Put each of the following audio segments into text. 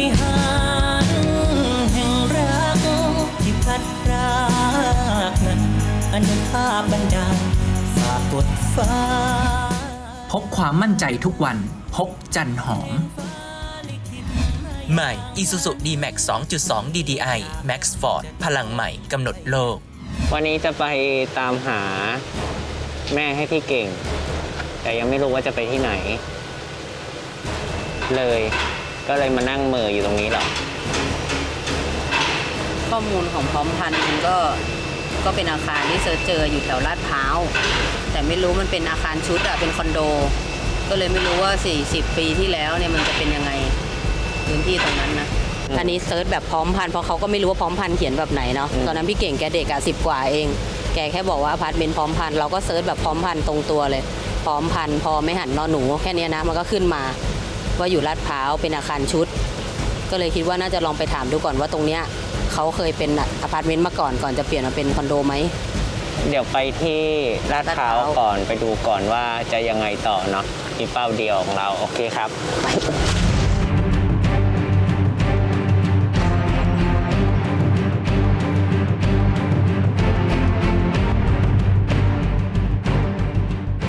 ฏิหารย์แห่งรักที่พัดพรากนั้นอนุภาพบันดาลฝากกดฟ้าพกความมั่นใจทุกวันพกจันหอม ใหม่ Isuzu D-Max 2.2 DDI Max Ford พลังใหม่กำหนดโลก วันนี้จะไปตามหาแม่ให้พี่เก่ง แต่ยังไม่รู้ว่าจะไปที่ไหน เลย ก็เลยมานั่งเหมืออยู่ตรงนี้หรอ ข้อมูลของพร้อมพันธุ์มันก็ก็เป็นอาคารที่เซิร์ชเจออยู่แถวลาดพร้าว แต่ไม่รู้มันเป็นอาคารชุดอะเป็นคอนโด ก็เลยไม่รู้ว่า 40 ปีที่แล้วเนี่ยมันจะเป็นยังไงพื้นที่ตรงนั้นนะอืมอันนี้เซิร์ชแบบพร้อมพันธุ์เพราะเขาก็ไม่รู้ว่าพร้อมพันธุ์เขียนแบบไหนเนาะอืมตอนนั้นพี่เก่งแกเด็กอะสิบกว่าเอง แกแค่บอกว่าอพาร์ตเมนต์พร้อมพันธุ์เราก็เซิร์ชแบบพร้อมพันธุ์ตรงตัวเลย พร้อมพันธุ์พอไม่หันนอนหนูแค่เนี้ยนะมันก็ขึ้นมา ว่าอยู่ลาดพร้าวเป็นอาคารชุด ก็เลยคิดว่าน่าจะลองไปถามดูก่อนว่าตรงเนี้ยเขาเคยเป็นอพาร์ตเมนต์มาก่อนก่อนจะเปลี่ยนมาเป็นคอนโดไหม เดี๋ยวไปที่ลาดพร้าวลาดพร้าว ก่อนไปดูก่อนว่าจะยังไงต่อเนาะมีเป้าเดียวของเรา โอเคครับ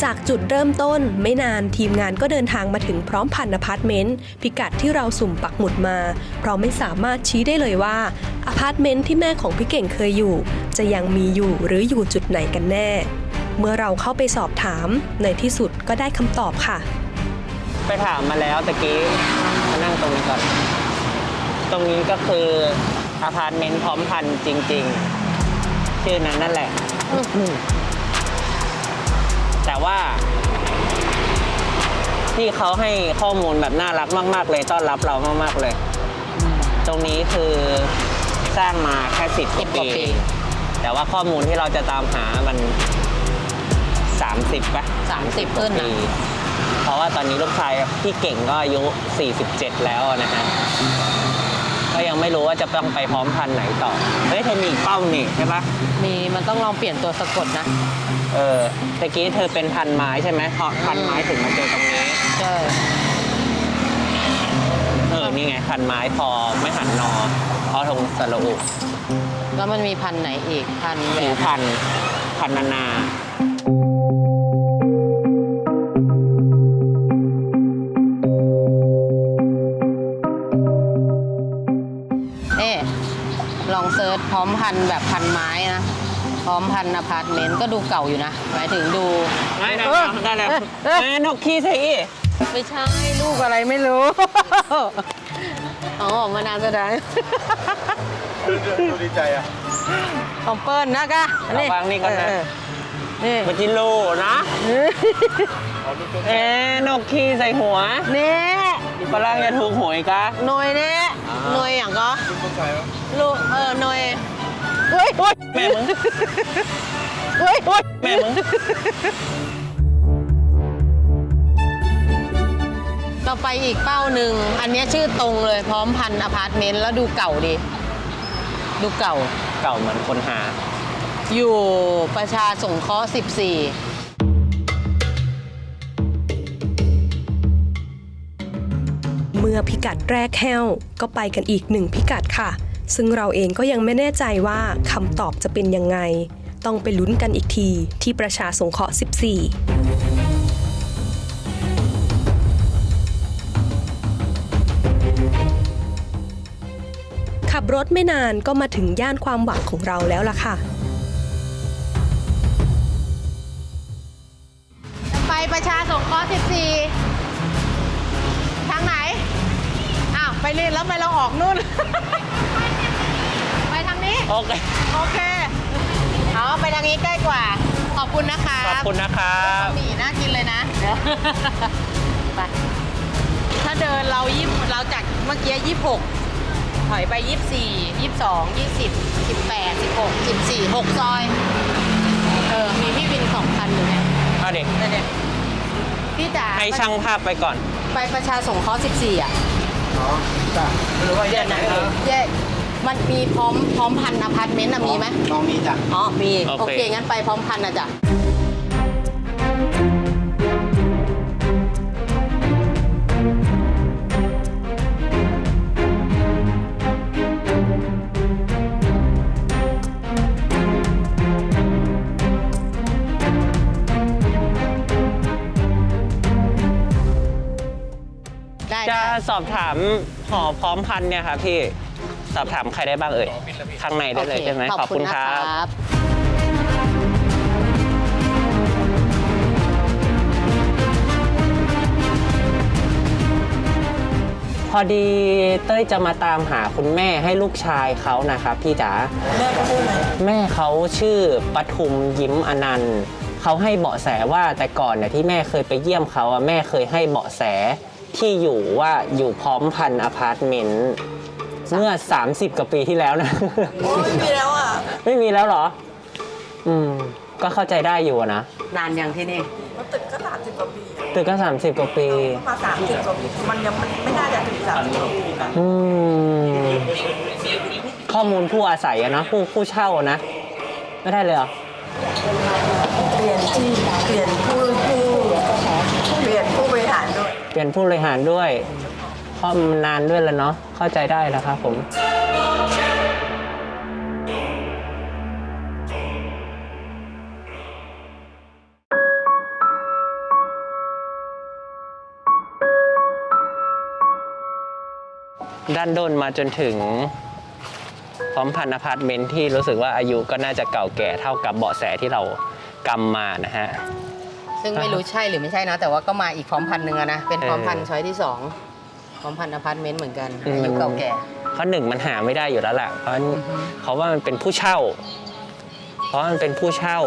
จากจุดเริ่มต้นไม่นานทีมงานก็เดินทางมาถึงพร้อมพันอพาร์ตเมนต์พิกัดที่เราสุ่มปักหมุดมา เพราะไม่สามารถชี้ได้เลยว่าอพาร์ตเมนต์ที่แม่ของพี่เก่งเคยอยู่ จะยังมีอยู่หรืออยู่จุดไหนกันแน่ เมื่อเราเข้าไปสอบถามในที่สุดก็ได้คำตอบค่ะ ไปถามมาแล้วตะกี้มานั่งตรงนี้ก่อน ตรงนี้ก็คืออพาร์ตเมนต์พร้อมพันจริง ๆ ชื่อนั้นนั่นแหละ แต่ว่าที่เขาให้ข้อมูลแบบน่ารักมาก ๆ เลยต้อนรับเรามาก ๆ เลย ตรงนี้คือสร้างมาแค่สิบกว่า10กว่าปีปี แต่ว่าข้อมูลที่เราจะตามหามัน 30ปะ30ขึ้นปีนะเพราะว่าตอนนี้ลูกชายพี่เก่งก็อายุ 47 แล้วนะฮะ ก็ยังไม่รู้ว่าจะต้องไปพร้อมพันธุ์ไหนต่อ เฮ้ยเธอมีอีกเป้านี่ใช่ปะมีมันต้องลองเปลี่ยนตัวสะกดนะ เออตะกี้เธอเป็นพันไม้ใช่ไหมเพราะพันไม้ถึงมาเจอตรงนี้ ใช่เออ นี่ไง พันไม้พอไม่หันนอพอทงสระอุแล้วมันมีพันธุ์ไหนอีกพันธุ์แหวผิวนพันธุ์พันนานา อมพันธุ์อพาร์ตเมนต์ก็ดูเก่าอยู่นะ หมายถึงดูไม่ได้เออได้แล้วเออเออเอ้ยนกขี้ใส่อีไม่ใช่ลูกอะไรไม่รู้ อ๋อมานานแสดงดูดีใจอะของเปิ้ลนะกะระวังนี่ก่อนนะเนี่มันจิโลนะเอ๊ะนกขี้ใส่หัวนี่ฝรั่งจะถูกหวยกะหน่วยนี่อ่าหน่วยอย่างก็ต้องใส่แล้วลูกเออหน่วยเฮ้ย แม่มึงเฮ้ยแม่มึงเราไปอีกเป้าหนึ่ง อันเนี้ยชื่อตรงเลยพร้อมพันธุ์อพาร์ตเมนต์แล้วดูเก่าดี ดูเก่า เก่าเหมือนคนหา อยู่ประชาสงเคราะห์14 เมื่อพิกัดแรกแห้วก็ไปกันอีกหนึ่งพิกัดค่ะ ซึ่งเราเองก็ยังไม่แน่ใจว่าคำตอบจะเป็นยังไง ต้องไปลุ้นกันอีกทีที่ประชาสงเคราะห์ 14ขับรถไม่นานก็มาถึงย่านความหวังของเราแล้วล่ะค่ะ ไปประชาสงเคราะห์14 ทางไหน อ้าว ไปเรียนแล้วไปเราออกนู่น โอเค โอเค เอาไปทางนี้ใกล้กว่า ขอบคุณนะคะขอบคุณนะครับหมี่น่ากินเลยนะ ไป ถ้าเดินเรายี่เราจากเมื่อกี้ยี่หกถอยไปยี่สี่ยี่สองยี่สิบสิบแปดสิบหกสิบสี่หกซอย เออ มีพี่วินสองคันอยู่เนี่ยเอาเด็กเดี๋ยวพี่จ๋าให้ช่างภาพไปก่อน ไปประชาสงเคราะห์14 อะ อ๋อจ้ะไม่รู้ว่าแยกไหนเออแยก มันมีพร้อมพร้อมพันอพาร์ตเมนต์อะมีไหมน้องมีจ้ะ อ๋อมีโอเคงั้นไปพร้อมพันนะจ๊ะจะสอบถามหอพร้อมพันเนี่ยค่ะพี่ สอบถามใครได้บ้างเอ่ย ข้างในได้เลยใช่ไหมโอเคขอบคุณนะครับบพอดีเต้ยจะมาตามหาคุณแม่ให้ลูกชายเขานะครับพี่จ๋าแม่เขาชื่ออะไรแม่เขาชื่อปทุมยิ้มอนันต์เขาให้เบาะแสว่าแต่ก่อนเนี่ยที่แม่เคยไปเยี่ยมเขาอะแม่เคยให้เบาะแสที่อยู่ว่าอยู่พร้อมพันธุ์อพาร์ตเมนต์ เมื่อ 30 กว่าปีที่แล้วนะไม่มีแล้วอะ ไม่มีแล้วเหรอ อืม ก็เข้าใจได้อยู่อะนะ นานยังที่นี่ตึกก็สามสิบกว่าปีอะตึกก็ 30 กว่าปี มาสามสิบกว่าปีมันยังไม่ไม่น่าจะถึงสามสิบกว่าปีอืม ข้อมูลผู้อาศัยอะนะผู้ผู้เช่าอะนะ ไม่ได้เลยเหรอ เปลี่ยนที่เปลี่ยนผู้ผู้เปลี่ยนผู้บริหารด้วย เปลี่ยนผู้บริหารด้วย เพราะมันนานด้วยแล้วเนาะเข้าใจได้แล้วครับผมด้านด้นมาจนถึงพร้อมพันธุ์อพาร์ตเมนต์ที่รู้สึกว่าอายุก็น่าจะเก่าแก่เท่ากับเบาะแสที่เรากำมานะฮะ ซึ่งไม่รู้ใช่หรือไม่ใช่นะ แต่ว่าก็มาอีกพร้อมพันธุ์หนึ่งอะนะ เป็นพร้อมพันธุ์เออช้อยที่สอง พร้อมพันธุ์อพาร์ตเมนต์เหมือนกันอืมอายุเก่าแก่เพราะหนึ่งมันหาไม่ได้อยู่แล้วแหละเพราะเขาว่ามันเป็นผู้เช่า เพราะมันเป็นผู้เช่า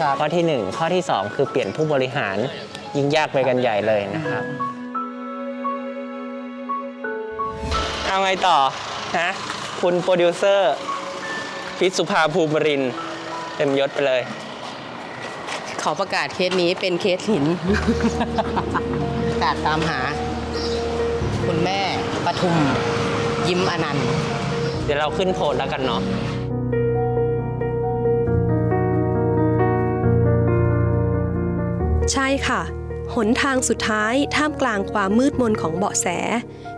ครับ ข้อที่หนึ่งข้อที่สองคือเปลี่ยนผู้บริหารยิ่งยากไปกันใหญ่เลยนะครับ เอาไงต่อนะคุณโปรดิวเซอร์พิษสุภาภูมิรินทร์เต็มยศไปเลย ขอประกาศเคสนี้เป็นเคสหิน ประกาศตามหา คุณแม่ปทุม ยิ้มอนันต์ เดี๋ยวเราขึ้นโพลแล้วกันเนาะใช่ค่ะ หนทางสุดท้ายท่ามกลางความมืดมนของเบาะแส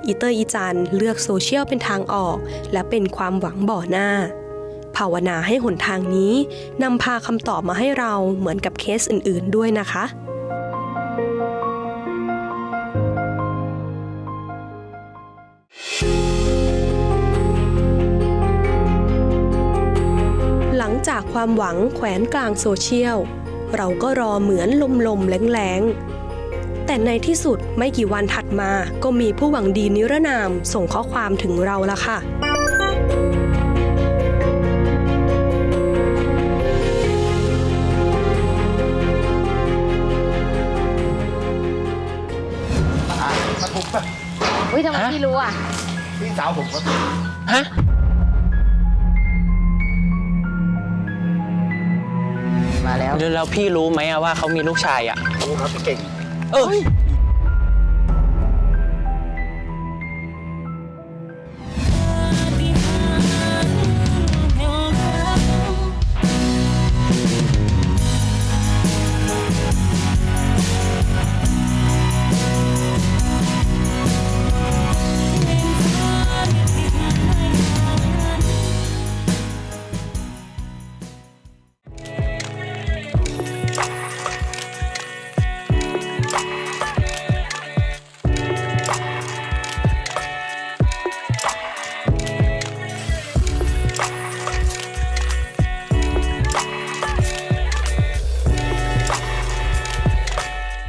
อีเตอร์อีจันเลือกโซเชียลเป็นทางออก และเป็นความหวังบ่อหน้า ภาวนาให้หนทางนี้นำพาคำตอบมาให้เราเหมือนกับเคสอื่นๆด้วยนะคะ จากความหวังแขวนกลางโซเชียล เราก็รอเหมือนลมๆแรงๆ แต่ในที่สุดไม่กี่วันถัดมาก็มีผู้หวังดีนิรนามส่งข้อความถึงเราละค่ะมาทุบป่ะอุ้ยทำไมฮะพี่รู้อะ พี่สาวผมก็ฮะ แล้วพี่รู้ไหมอะว่าเขามีลูกชายอะรู้ครับพี่เก่ง เออ